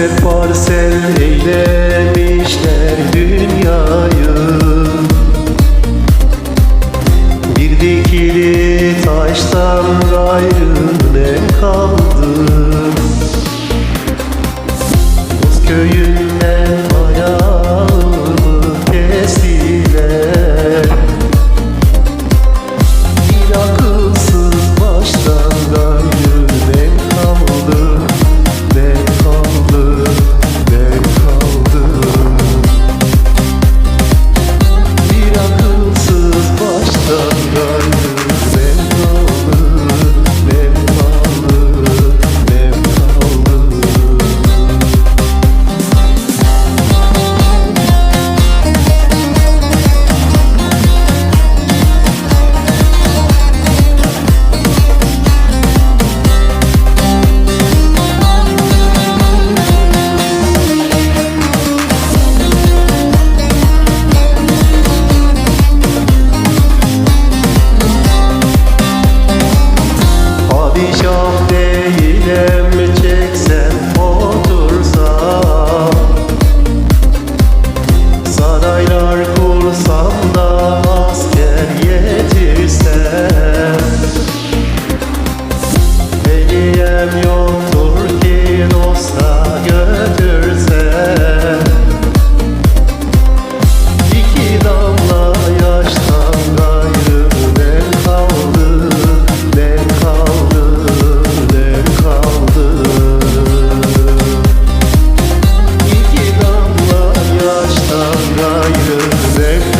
Parsel parsel eylemişler dünyayı. Bir dikili taştan gayrı ne kaldı Köyünden 的小 day.